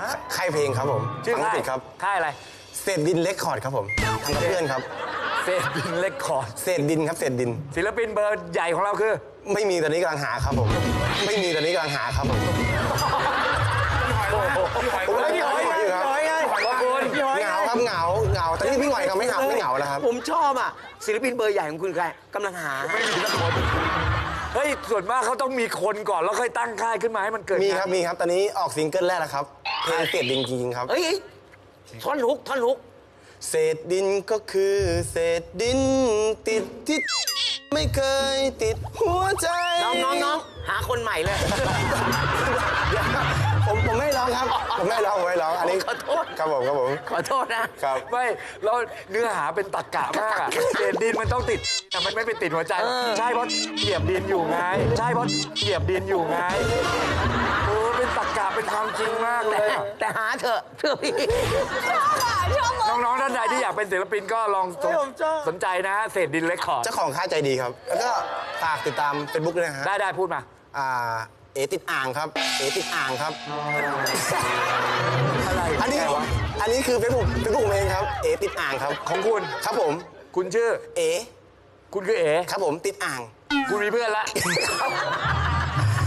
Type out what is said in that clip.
ฮะค่ายเพลงครับผมชื่อฟังค่ายผิดครับค่ายอะไรเศษดินเลคคอร์ดครับผมทำกับเพื่อนครับเศษดินเล็กคอร์ดเศษดินครับเศษดิน ศิลปินเบอร์ใหญ่ของเราคือ ไม่มีตอนนี้กำลังหาครับผม ไม่มีตอนนี้กำลังหาครับผมโอ้โหผมกำลังหาอยู่ครับขอบคุณเหงาครับเหงาเหงาตอนนี้พี่หน่อยก็ไม่เหงาไม่เหงาแล้วครับผมชอบอะศิลปินเบอร์ใหญ่ของคุณใครกำลังหาไม่มีสักคนเฮ้ยส่วนมากเขาต้องมีคนก่อนแล้วค่อยตั้งค่ายขึ้นมาให้มันเกิดมีงานครับมีครับตอนนี้ออกซิงเกิลแรกแล้วครับ เพลงเศษดินจริงๆครับเฮ้ยท่อนฮุกท่อนฮุก เศษดินก็คือเศษดินติดที่ไม่เคยติดหัวใจ น้องน้องน้องหาคนใหม่เลยเดี๋ยวผมผมไม่ร้องครับ ผมไม่ร้องผมไม่ร้องอันนี้ขอโทษครับผมครับผม ขอโทษนะครับ ไม่แล้วเนื้อหาเป็นตักกะมากอะเศษดินมันต้องติด แต่มันไม่ไปติดหัวใจ ใช่เพราะเหยียบดินอยู่ไง ใช่เพราะเหยียบดินอยู่ไงโอ้เป็น ตักกะเป็นความจริงมากเลยอะแต่หาเถอะเชื่อพี่ ชอบอะชอบมากน้องๆท่านใดที่อยากเป็นศิลปินก็ลองสนเฮ้ยผมชอบสนใจนะเศษดินเล็กคอร์ดเจ้าของค่ายใจดีครับ แล้วก็ฝากติดตามเฟซบุ๊กด้วยนะฮะได้ได้พูดมา อ่าเอติดอ่างครับ เอติดอ่างครับ อะไรอันนี้ไงวะอันนี้คือเฟซบุ๊กเฟซบุ๊กผมเองครับ เอติดอ่างครับ ของคุณ ครับผม คุณชื่อ เอ คุณคือเอ๋ครับผมติดอ่าง คุณมีเพื่อนละ